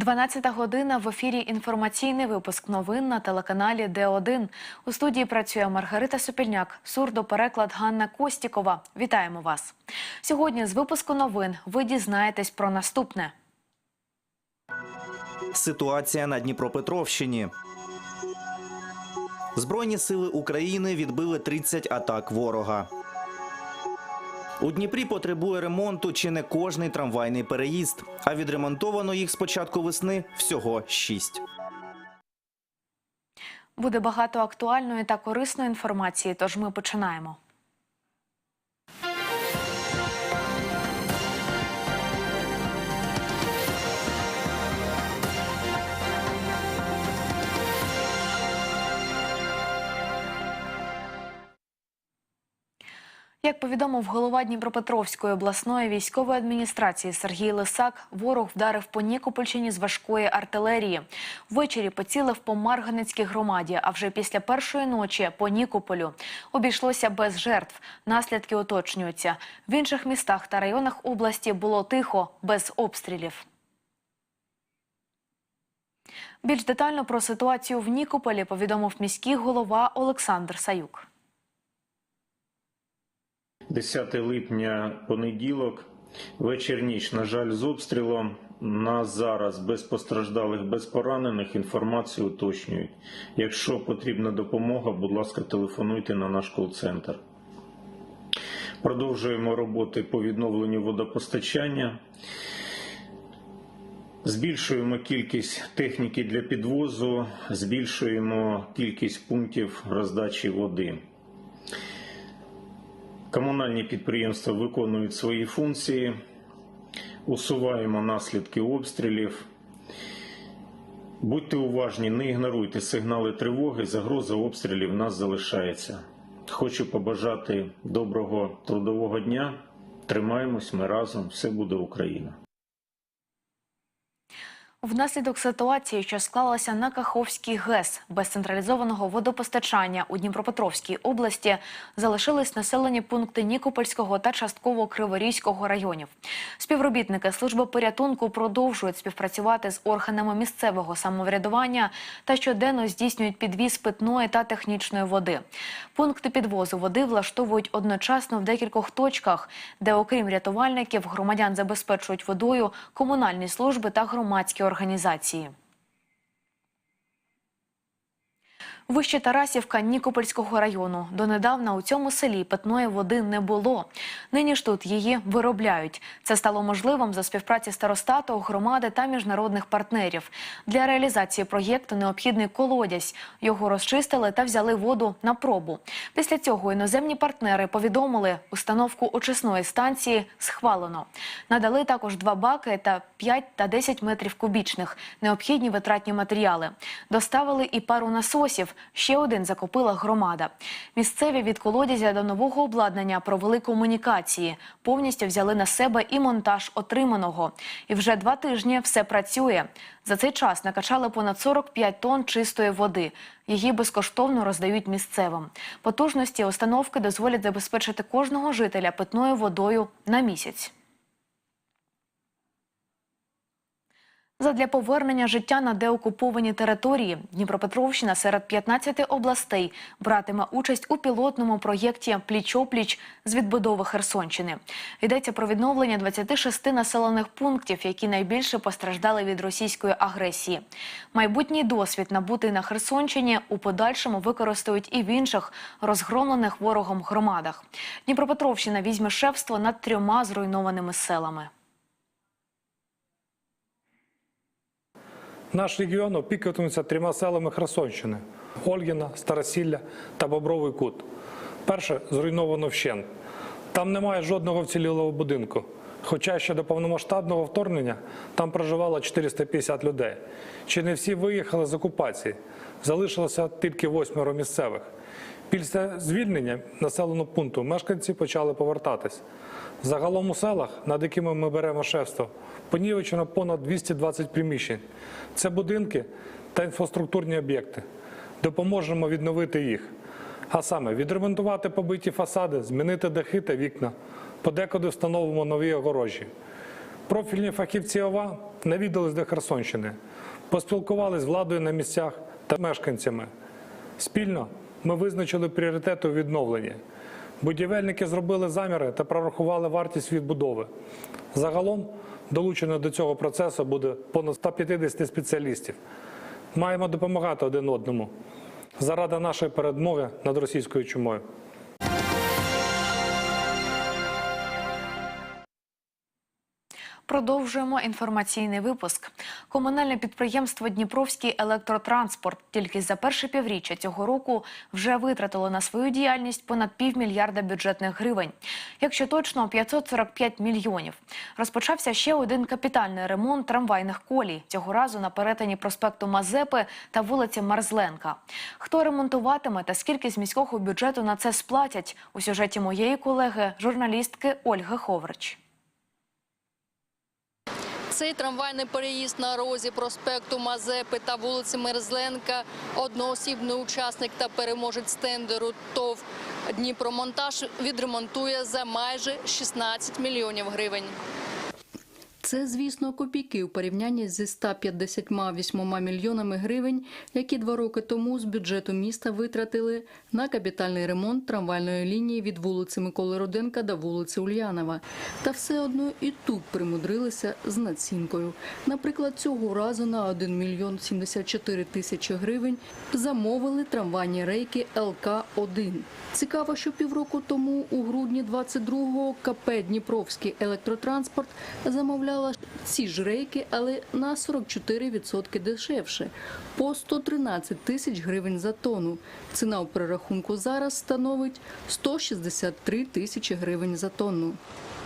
12 година в ефірі інформаційний випуск новин на телеканалі Д1. У студії працює Маргарита Сопільняк, сурдопереклад Ганна Костікова. Вітаємо вас. Сьогодні з випуску новин ви дізнаєтесь про наступне. Ситуація на Дніпропетровщині. Збройні сили України відбили 30 атак ворога. У Дніпрі потребує ремонту чи не кожний трамвайний переїзд, а відремонтовано їх з початку весни всього шість. Буде багато актуальної та корисної інформації, тож ми починаємо. Як повідомив голова Дніпропетровської обласної військової адміністрації Сергій Лисак, ворог вдарив по Нікопольщині з важкої артилерії. Ввечері поцілив по Марганецькій громаді, а вже після першої ночі по Нікополю. Обійшлося без жертв. Наслідки уточнюються. В інших містах та районах області було тихо, без обстрілів. Більш детально про ситуацію в Нікополі повідомив міський голова Олександр Саюк. 10 липня понеділок, вечір ніч. На жаль, з обстрілом. На зараз без постраждалих, без поранених інформацію уточнюють. Якщо потрібна допомога, будь ласка, телефонуйте на наш кол-центр. Продовжуємо роботи по відновленню водопостачання. Збільшуємо кількість техніки для підвозу, збільшуємо кількість пунктів роздачі води. Комунальні підприємства виконують свої функції, усуваємо наслідки обстрілів. Будьте уважні, не ігноруйте сигнали тривоги, загроза обстрілів нас залишається. Хочу побажати доброго трудового дня. Тримаємось, ми разом, все буде Україна. Внаслідок ситуації, що склалася на Каховській ГЕС без централізованого водопостачання у Дніпропетровській області, залишились населені пункти Нікопольського та частково Криворізького районів. Співробітники служби порятунку продовжують співпрацювати з органами місцевого самоврядування та щоденно здійснюють підвіз питної та технічної води. Пункти підвозу води влаштовують одночасно в декількох точках, де, окрім рятувальників, громадян забезпечують водою комунальні служби та громадські організації організації. Вище Тарасівка Нікопольського району. Донедавна у цьому селі питної води не було. Нині ж тут її виробляють. Це стало можливим за співпраці старостату, громади та міжнародних партнерів. Для реалізації проєкту необхідний колодязь. Його розчистили та взяли воду на пробу. Після цього іноземні партнери повідомили, установку очисної станції схвалено. Надали також два баки та 5 та 10 метрів кубічних. Необхідні витратні матеріали. Доставили і пару насосів. Ще один закупила громада. Місцеві від колодязя до нового обладнання провели комунікації. Повністю взяли на себе і монтаж отриманого. І вже два тижні все працює. За цей час накачали понад 45 тонн чистої води. Її безкоштовно роздають місцевим. Потужності установки дозволять забезпечити кожного жителя питною водою на місяць. Задля повернення життя на деокуповані території Дніпропетровщина серед 15 областей братиме участь у пілотному проєкті Пліч-опліч з відбудови Херсонщини. Йдеться про відновлення 26 населених пунктів, які найбільше постраждали від російської агресії. Майбутній досвід, набутий на Херсонщині, у подальшому використають і в інших розгромлених ворогом громадах. Дніпропетровщина візьме шефство над трьома зруйнованими селами. Наш регіон опікуватиметься трьома селами Херсонщини: Ольгіна, Старосілля та Бобровий Кут. Перше зруйновано вщент. Там немає жодного вцілілого будинку. Хоча ще до повномасштабного вторгнення там проживало 450 людей. Чи не всі виїхали з окупації? Залишилося тільки восьмеро місцевих. Після звільнення населеного пункту мешканці почали повертатись. Загалом у селах, над якими ми беремо шефство, понівечено понад 220 приміщень. Це будинки та інфраструктурні об'єкти. Допоможемо відновити їх. А саме відремонтувати побиті фасади, змінити дахи та вікна, подекуди встановимо нові огорожі. Профільні фахівці ОВА навідались до Херсонщини, поспілкувались з владою на місцях та мешканцями. Спільно ми визначили пріоритети у відновленні. Будівельники зробили заміри та прорахували вартість відбудови. Загалом долучено до цього процесу буде понад 150 спеціалістів. Маємо допомагати один одному заради нашої перемоги над російською чумою. Продовжуємо інформаційний випуск. Комунальне підприємство Дніпровський електротранспорт тільки за перше півріччя цього року вже витратило на свою діяльність понад півмільярда бюджетних гривень. Якщо точно 545 мільйонів. Розпочався ще один капітальний ремонт трамвайних колій. Цього разу на перетині проспекту Мазепи та вулиці Марзленка. Хто ремонтуватиме та скільки з міського бюджету на це сплатять у сюжеті моєї колеги, журналістки Ольги Ховрич. Цей трамвайний переїзд на розі проспекту Мазепи та вулиці Мерзленка одноосібний учасник та переможець тендеру ТОВ Дніпромонтаж відремонтує за майже 16 мільйонів гривень. Це, звісно, копійки у порівнянні зі 158 мільйонами гривень, які два роки тому з бюджету міста витратили на капітальний ремонт трамвайної лінії від вулиці Миколи Роденка до вулиці Ульянова. Та все одно і тут примудрилися з націнкою. Наприклад, цього разу на 1 мільйон 74 тисячі гривень замовили трамвайні рейки ЛК-1. Цікаво, що півроку тому, у грудні 22-го, КП «Дніпровський електротранспорт» замовляла ці ж рейки, але на 44% дешевше – по 113 тисяч гривень за тонну. Ціна у перерахунку зараз становить 163 тисячі гривень за тонну.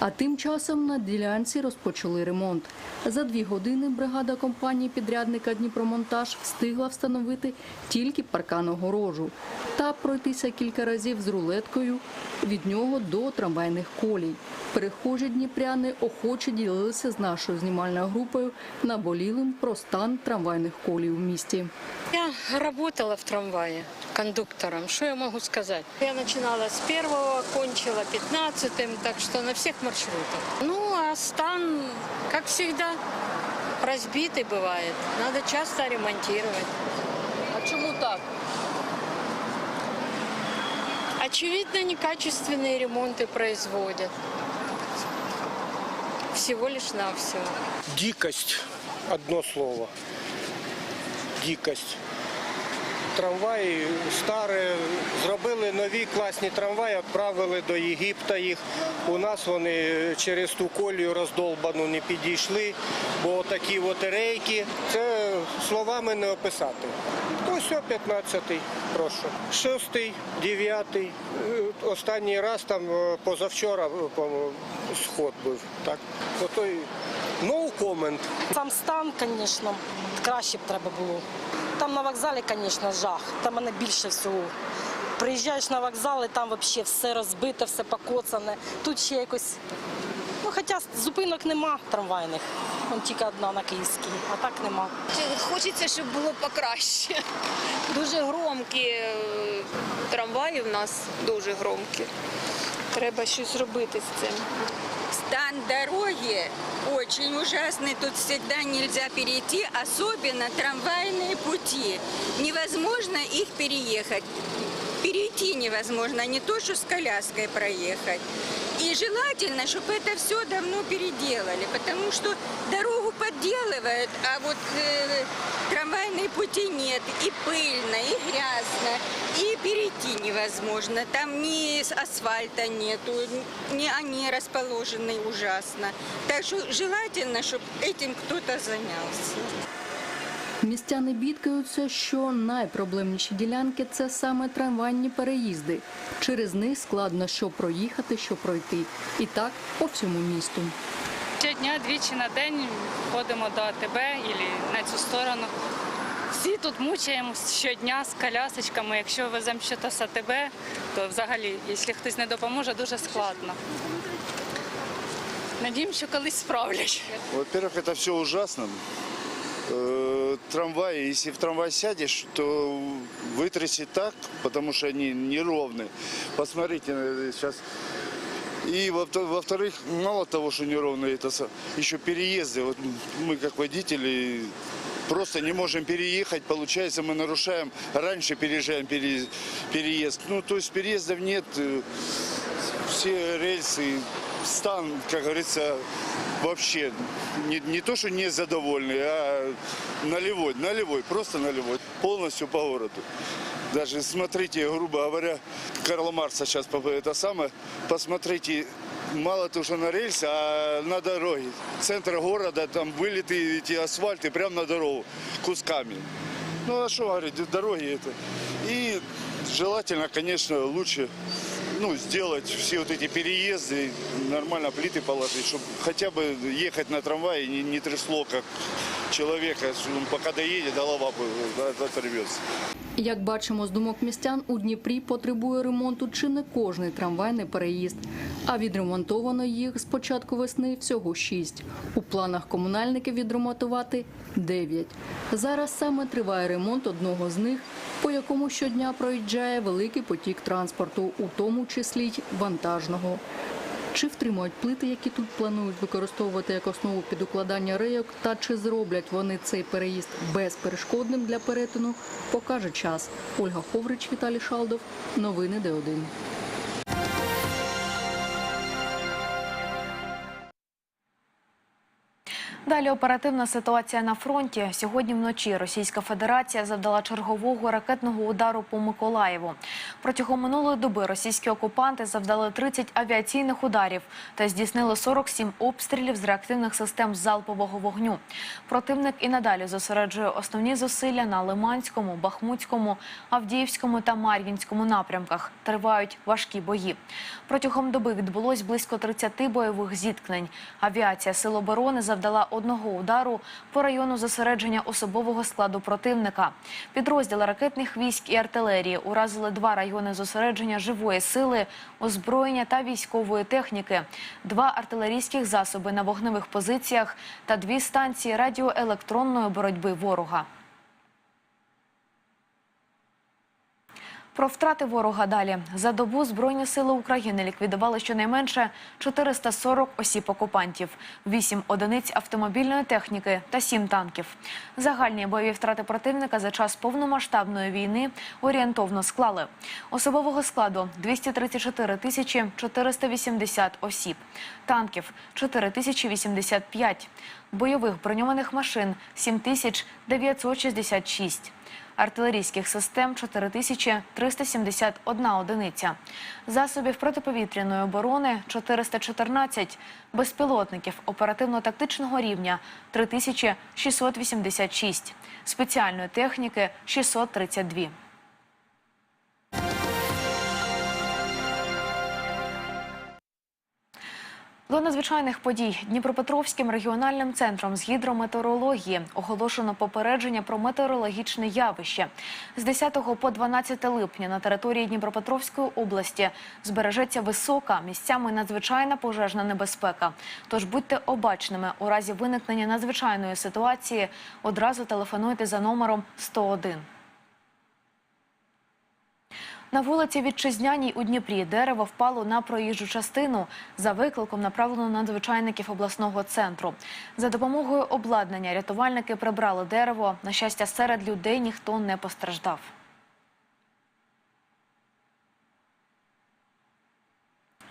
А тим часом на ділянці розпочали ремонт. За дві години бригада компанії підрядника Дніпромонтаж встигла встановити тільки паркан огорожу та пройтися кілька разів з рулеткою від нього до трамвайних колій. Перехожі дніпряни охоче ділилися з нашою знімальною групою наболілим про стан трамвайних колій у місті. Я работала в трамвае кондуктором. Что я могу сказать? Я начинала с первого, кончила пятнадцатым, так что на всех маршрутах. Ну, а стан, как всегда, разбитый бывает. Надо часто ремонтировать. А чому так? Очевидно, некачественные ремонты производят. Всего лишь навсего. Дикость. Одно слово. Дикость. Трамваї старі, зробили нові класні трамваї, відправили до Єгипта їх. У нас вони через ту колію роздолбану не підійшли, бо такі от рейки, це словами не описати. Ось о 15-й, прошу. Шостий, дев'ятий. Е, Останній раз там е, позавчора е, сход був. Так? Отой no comment. Сам стан, звісно, краще б треба було. Там на вокзалі, звісно, жах. Там мене більше всього. Приїжджаєш на вокзал і там взагалі все розбите, все покоцане. Тут ще якось. Ну, хоча зупинок нема трамвайних. Вон тільки одна на Київській, а так нема. Хочеться, щоб було покраще. Дуже громкі е, трамваї в нас дуже громкі. Треба щось робити з цим. Стан дороги очень ужасный. Тут всегда нельзя перейти, особенно трамвайные пути. Невозможно их переехать. Перейти невозможно, не то, что с коляской проехать. И желательно, чтобы это все давно переделали, потому что дорогу подделывают, а вот э, трамвайные пути нет. И пыльно, и грязно, и перейти невозможно. Там ни асфальта нету, ни они расположены ужасно. Так что желательно, чтобы этим кто-то занялся. Містяни бідкаються, що найпроблемніші ділянки це саме трамвайні переїзди. Через них складно що проїхати, що пройти. І так по всьому місту. Щодня двічі на день ходимо до АТБ або на цю сторону. Всі тут мучаємось щодня з колясочками. Якщо веземо щось з АТБ, то взагалі, якщо хтось не допоможе, дуже складно. Надіємося, що колись справлять. Во-первых, это все ужасно. Трамваи, если в трамвай сядешь, то вытрясет так, потому что они неровные. Посмотрите, сейчас И во- во-вторых, мало того, что неровно это, еще переезды. Вот мы как водители просто не можем переехать. Получается, мы нарушаем. Раньше переезжаем пере- переезд. Ну, то есть переездов нет. Все рельсы, стан, как говорится, вообще не, не то, что незадовольный, а нулевой, нулевой, просто нулевой. Полностью по городу. Даже смотрите, грубо говоря, Карла Марса сейчас это самое, посмотрите, мало того, что на рельсы, а на дороге. Центр города, там вылиты эти асфальты прямо на дорогу кусками. Ну а что говорить, дороги это. И желательно, конечно, лучше ну, сделать все вот эти переезды, нормально плиты положить, чтобы хотя бы ехать на трамвае не, не трясло, как человека, что он пока доедет, голова бы оторвется. Як бачимо з думок містян, у Дніпрі потребує ремонту чи не кожний трамвайний переїзд. А відремонтовано їх з початку весни всього шість. У планах комунальників відремонтувати дев'ять. Зараз саме триває ремонт одного з них, по якому щодня проїжджає великий потік транспорту, у тому числі й вантажного. Чи втримують плити, які тут планують використовувати як основу під укладання рейок, та чи зроблять вони цей переїзд безперешкодним для перетину, покаже час. Ольга Ховрич, Віталій Шалдов. Новини Д1. Далі оперативна ситуація на фронті. Сьогодні вночі Російська Федерація завдала чергового ракетного удару по Миколаєву. Протягом минулої доби російські окупанти завдали 30 авіаційних ударів та здійснили 47 обстрілів з реактивних систем залпового вогню. Противник і надалі зосереджує основні зусилля на Лиманському, Бахмутському, Авдіївському та Мар'їнському напрямках. Тривають важкі бої. Протягом доби відбулось близько 30 бойових зіткнень. Авіація Сил оборони завдала одного удару по району зосередження особового складу противника. Підрозділи ракетних військ і артилерії уразили два райони зосередження живої сили, озброєння та військової техніки, два артилерійських засоби на вогневих позиціях та дві станції радіоелектронної боротьби ворога. Про втрати ворога далі. За добу збройні сили України ліквідували щонайменше 440 осіб окупантів, 8 одиниць автомобільної техніки та 7 танків. Загальні бойові втрати противника за час повномасштабної війни орієнтовно склали. Особового складу 234 тисячі 480 осіб, танків 4 тисячі 85, бойових броньованих машин 7 тисяч 966 артилерійських систем 4371 одиниця, засобів протиповітряної оборони 414, безпілотників оперативно-тактичного рівня 3686, спеціальної техніки 632. До надзвичайних подій Дніпропетровським регіональним центром з гідрометеорології оголошено попередження про метеорологічне явище. З 10 по 12 липня на території Дніпропетровської області збережеться висока місцями надзвичайна пожежна небезпека. Тож будьте обачними у разі виникнення надзвичайної ситуації. Одразу телефонуйте за номером 101. На вулиці Вітчизняній у Дніпрі дерево впало на проїжджу частину. За викликом направлено надзвичайників обласного центру. За допомогою обладнання рятувальники прибрали дерево. На щастя, серед людей ніхто не постраждав.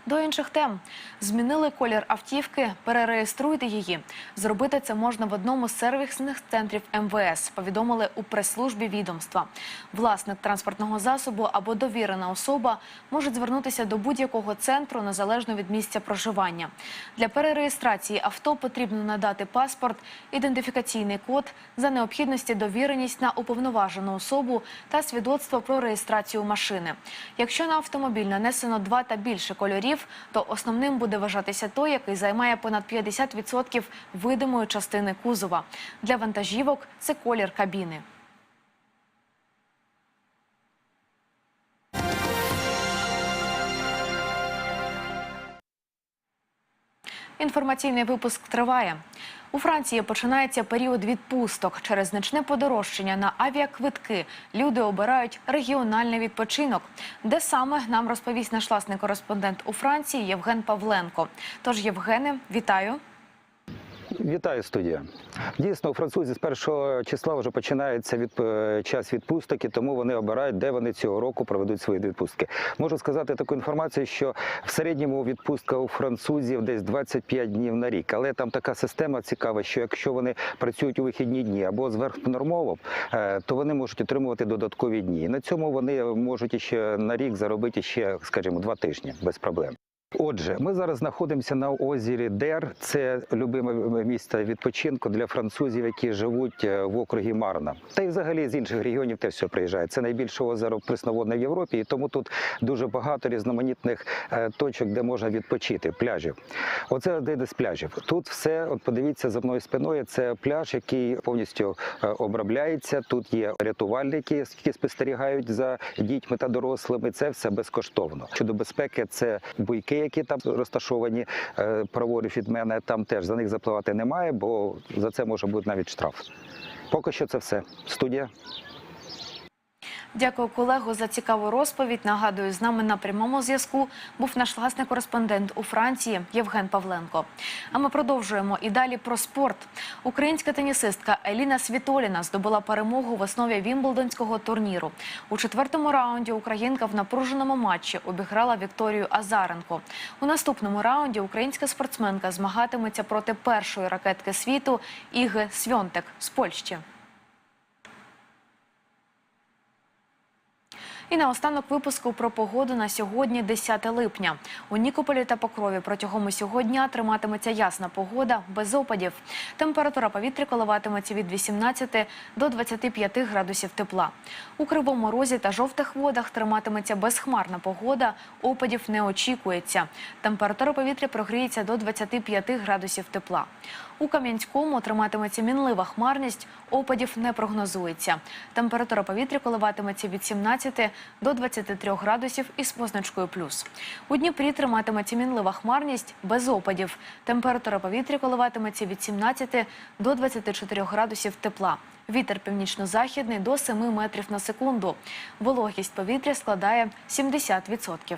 До інших тем змінили колір автівки, перереєструйте її. Зробити це можна в одному з сервісних центрів МВС. Повідомили у прес-службі відомства. Власник транспортного засобу або довірена особа можуть звернутися до будь-якого центру незалежно від місця проживання. Для перереєстрації авто потрібно надати паспорт, ідентифікаційний код за необхідності довіреність на уповноважену особу та свідоцтво про реєстрацію машини. Якщо на автомобіль нанесено два та більше кольорів, то основним буде вважатися той, який займає понад 50% видимої частини кузова. Для вантажівок це колір кабіни. Інформаційний випуск триває. У Франції починається період відпусток. Через значне подорожчання на авіаквитки люди обирають регіональний відпочинок. Де саме нам розповість наш власний кореспондент у Франції Євген Павленко. Тож, Євгене, вітаю. Вітаю студія. Дійсно, у французів з першого числа вже починається від е, час відпусток, тому вони обирають, де вони цього року проведуть свої відпустки. Можу сказати таку інформацію, що в середньому відпустка у французів десь 25 днів на рік. Але там така система цікава, що якщо вони працюють у вихідні дні або зверхнормово, е, то вони можуть отримувати додаткові дні. На цьому вони можуть іще на рік заробити ще, скажімо, два тижні без проблем. Отже, ми зараз знаходимося на озері Дер. Це любиме місце відпочинку для французів, які живуть е, в округі Марна. Та й взагалі з інших регіонів теж все приїжджає. Це найбільше озеро пресноводне в Європі, і тому тут дуже багато різноманітних е, точок, де можна відпочити, пляжів. Оце один із пляжів. Тут все, от подивіться за мною спиною. Це пляж, який повністю е, обробляється. Тут є рятувальники, які спостерігають за дітьми та дорослими. Це все безкоштовно. Щодо безпеки, це буйки, які там розташовані е, праворуч від мене. Там теж за них запливати немає, бо за це може бути навіть штраф. Поки що це все. Студія. Дякую колего за цікаву розповідь. Нагадую, з нами на прямому зв'язку був наш власний кореспондент у Франції Євген Павленко. А ми продовжуємо і далі про спорт. Українська тенісистка Еліна Світоліна здобула перемогу в основі Вімблдонського турніру. У четвертому раунді українка в напруженому матчі обіграла Вікторію Азаренко. У наступному раунді українська спортсменка змагатиметься проти першої ракетки світу Іги Свьонтек з Польщі. І наостанок випуску про погоду на сьогодні, 10 липня. У Нікополі та Покрові протягом усього дня триматиметься ясна погода без опадів. Температура повітря коливатиметься від 18 до 25 градусів тепла. У Кривому Розі та жовтих водах триматиметься безхмарна погода, опадів не очікується. Температура повітря прогріється до 25 градусів тепла. У Кам'янському триматиметься мінлива хмарність, опадів не прогнозується. Температура повітря коливатиметься від 17 до 23 градусів із позначкою плюс. У Дніпрі триматиметься мінлива хмарність без опадів. Температура повітря коливатиметься від 17 до 24 градусів тепла. Вітер північно-західний до 7 метрів на секунду. Вологість повітря складає 70%.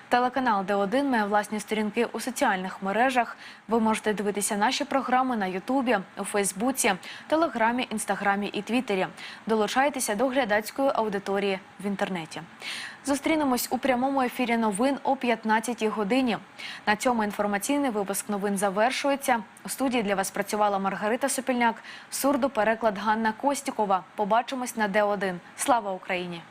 Телеканал Д1 має власні сторінки у соціальних мережах. Ви можете дивитися наші програми на Ютубі, у Фейсбуці, Телеграмі, Інстаграмі і Твіттері. Долучайтеся до глядацької аудиторії в інтернеті. Зустрінемось у прямому ефірі новин о 15 годині. На цьому інформаційний випуск новин завершується. У студії для вас працювала Маргарита Сопільняк, сурдопереклад Ганна Костікова. Побачимось на Д1. Слава Україні!